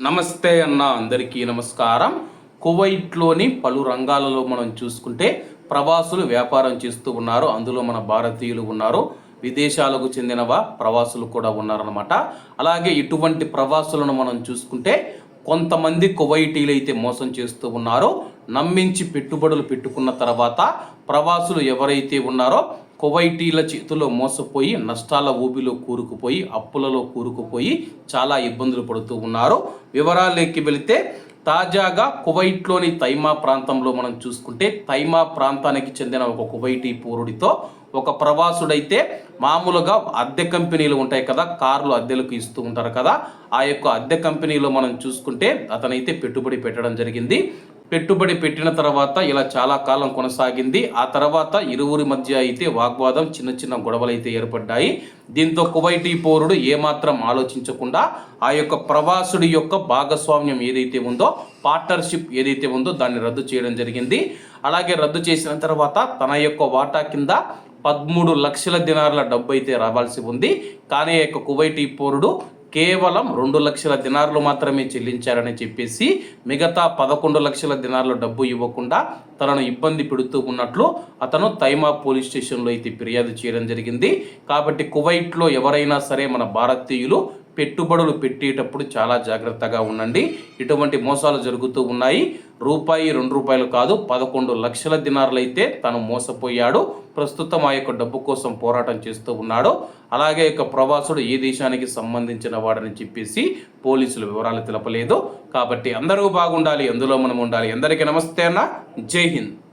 నమస్తే అన్న అందరికీ నమస్కారం. కువైట్లోని పలు రంగాలలో మనం చూసుకుంటే ప్రవాసులు వ్యాపారం చేస్తూ ఉన్నారు. అందులో మన భారతీయులు ఉన్నారు. విదేశాలకు చెందిన ప్రవాసులు కూడా ఉన్నారనమాట అలాగే ఇటువంటి ప్రవాసులను మనం చూసుకుంటే కొంతమంది కువైటీలు అయితే మోసం చేస్తూ ఉన్నారో నమ్మించి పెట్టుబడులు పెట్టుకున్న తర్వాత ప్రవాసులు ఎవరైతే ఉన్నారో కువైటీల చేతిలో మోసపోయి నష్టాల ఊబిలో కూరుకుపోయి అప్పులలో కూరుకుపోయి చాలా ఇబ్బందులు పడుతూ ఉన్నారు. వివరాలకి వెళితే తాజాగా కువైట్లోని తైమా ప్రాంతంలో మనం చూసుకుంటే తైమా ప్రాంతానికి చెందిన ఒక కువైటీ పౌరుడితో ఒక ప్రవాసుడైతే మామూలుగా అద్దె కంపెనీలు ఉంటాయి కదా కార్లు అద్దెలకు ఇస్తూ ఉంటారు కదా ఆ యొక్క అద్దె కంపెనీలో మనం చూసుకుంటే అతనైతే పెట్టుబడి పెట్టడం జరిగింది. పెట్టుబడి పెట్టిన తర్వాత ఇలా చాలా కాలం కొనసాగింది. ఆ తర్వాత ఇరువురి మధ్య అయితే వాగ్వాదం చిన్న చిన్న గొడవలు అయితే ఏర్పడ్డాయి. దీంతో కువైటీ పౌరుడు ఏమాత్రం ఆలోచించకుండా ఆ యొక్క ప్రవాసుడి యొక్క భాగస్వామ్యం ఏదైతే ఉందో పార్ట్నర్షిప్ ఏదైతే ఉందో దాన్ని రద్దు చేయడం జరిగింది. అలాగే రద్దు చేసిన తర్వాత తన యొక్క వాటా కింద పదమూడు లక్షల దినార్ల డబ్బు అయితే రావాల్సి ఉంది. కానీ ఆ యొక్క కువైటీ పౌరుడు కేవలం రెండు లక్షల దినార్లు మాత్రమే చెల్లించారని చెప్పేసి మిగతా పదకొండు లక్షల దినార్ల డబ్బు ఇవ్వకుండా తనను ఇబ్బంది పెడుతూ ఉన్నట్లు అతను తైమా పోలీస్ స్టేషన్లో అయితే ఫిర్యాదు చేయడం జరిగింది. కాబట్టి కువైట్లో ఎవరైనా సరే మన భారతీయులు పెట్టుబడులు పెట్టేటప్పుడు చాలా జాగ్రత్తగా ఉండండి. ఇటువంటి మోసాలు జరుగుతూ ఉన్నాయి. రూపాయి రెండు రూపాయలు కాదు పదకొండు లక్షల దినారులు తను మోసపోయాడు. ప్రస్తుతం ఆ యొక్క డబ్బు కోసం పోరాటం చేస్తూ ఉన్నాడు. అలాగే యొక్క ప్రవాసుడు ఏ దేశానికి సంబంధించిన వాడని చెప్పేసి పోలీసులు వివరాలు తెలపలేదు. కాబట్టి అందరూ బాగుండాలి అందులో మనం ఉండాలి. అందరికీ నమస్తే అన్న. జై హింద్.